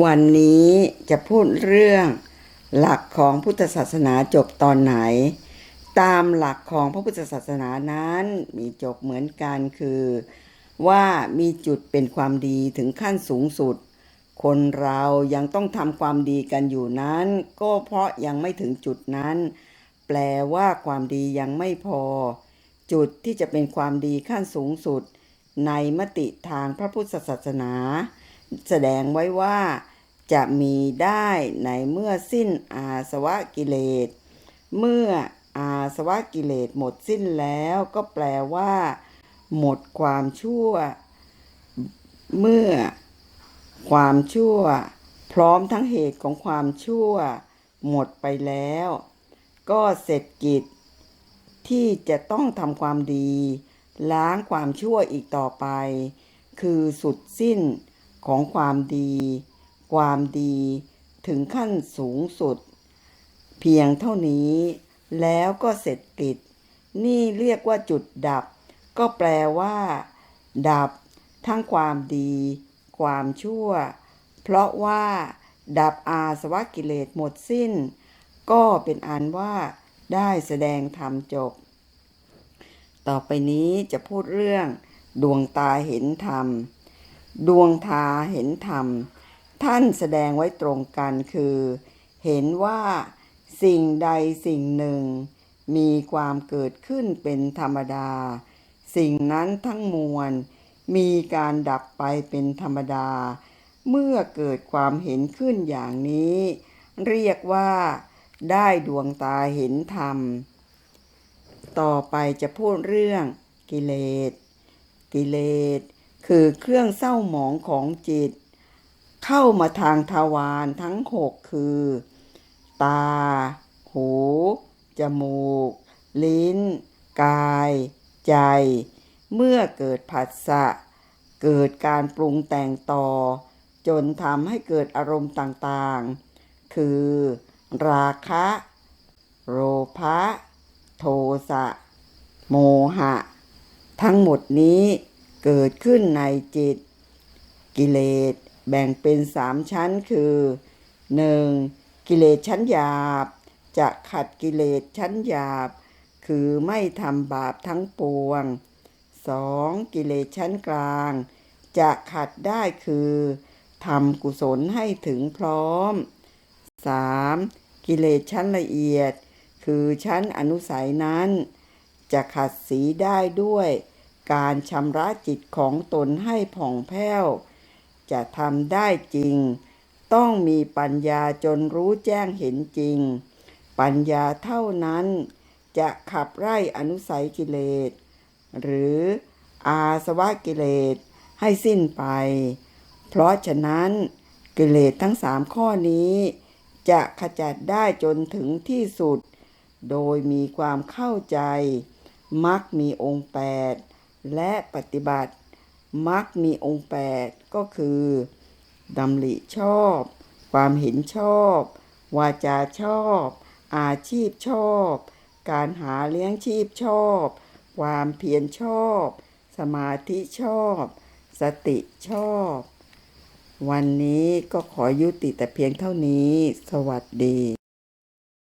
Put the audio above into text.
วันนี้จะพูดเรื่องหลักของพุทธศาสนาจบตอนไหน ตามหลักของพระพุทธศาสนานั้นมีจบเหมือนกันคือ ว่ามีจุดเป็นความดีถึงขั้นสูงสุด คนเรายังต้องทำความดีกันอยู่นั้น ก็เพราะยังไม่ถึงจุดนั้น แปลว่าความดียังไม่พอ จุดที่จะเป็นความดีขั้นสูงสุด ในมติทางพระพุทธศาสนา แสดงไว้ว่า จะมีได้ในเมื่อสิ้นอาสวะกิเลส เมื่ออาสวะกิเลสหมดสิ้นแล้วก็แปลว่า หมดความชั่ว เมื่อความชั่ว พร้อมทั้งเหตุของความชั่ว หมดไปแล้ว ก็เสร็จกิจ ที่จะต้องทำความดี ล้างความชั่วอีกต่อไป คือสุดสิ้น ของความดี ความดีถึงขั้นสูงสุด เพียงเท่านี้แล้วก็เสร็จกิจ นี่เรียกว่าจุดดับ ก็แปลว่า ดับทั้งความดี ความชั่ว เพราะว่า ดับอาสวะกิเลสหมดสิ้น ก็เป็นอันว่า ได้แสดงธรรมจบ ต่อไปนี้จะพูดเรื่อง ดวงตาเห็นธรรม ดวงตาเห็นธรรม ท่านแสดงไว้ตรงกันคือ เห็นว่าสิ่งใดสิ่งหนึ่ง มีความเกิดขึ้นเป็นธรรมดา สิ่งนั้นทั้งมวล มีการดับไปเป็นธรรมดา เมื่อเกิดความเห็นขึ้นอย่างนี้ เรียกว่าได้ดวงตาเห็นธรรม ต่อไปจะพูดเรื่องกิเลส กิเลส คือเครื่องเศร้าหมองของจิต เข้ามาทางทวารทั้งหกคือ ตา หู จมูก ลิ้น กาย ใจ เมื่อเกิดผัสสะ เกิดการปรุงแต่งต่อ จนทำให้เกิดอารมณ์ต่างๆ คือ ราคะ โลภะ โทสะ โมหะ ทั้งหมดนี้ เกิดขึ้นในจิต กิเลสแบ่งเป็นสามชั้นคือ 1. กิเลสชั้นหยาบ จะขัดกิเลสชั้นหยาบ คือไม่ทำบาปทั้งปวง 2. กิเลสชั้นกลาง จะขัดได้คือทำกุศลให้ถึงพร้อม 3. กิเลสชั้นละเอียด คือชั้นอนุสัยนั้น จะขัดสีได้ด้วย การชำระจิตของตนให้ผ่องแผ้ว จะทำได้จริง ต้องมีปัญญาจนรู้แจ้งเห็นจริง ปัญญาเท่านั้นจะขับไล่อนุสัยกิเลส หรืออาสวะกิเลสให้สิ้นไป เพราะฉะนั้นกิเลสทั้งสามข้อนี้ จะขจัดได้จนถึงที่สุด โดยมีความเข้าใจมักมีองค์แปด และปฏิบัติมักมีองค์แปดก็คือดำริชอบ ความเห็นชอบ วาจาชอบ อาชีพชอบ การหาเลี้ยงชีพชอบ ความเพียรชอบ สมาธิชอบ สติชอบ วันนี้ก็ขอยุติแต่เพียงเท่านี้ สวัสดี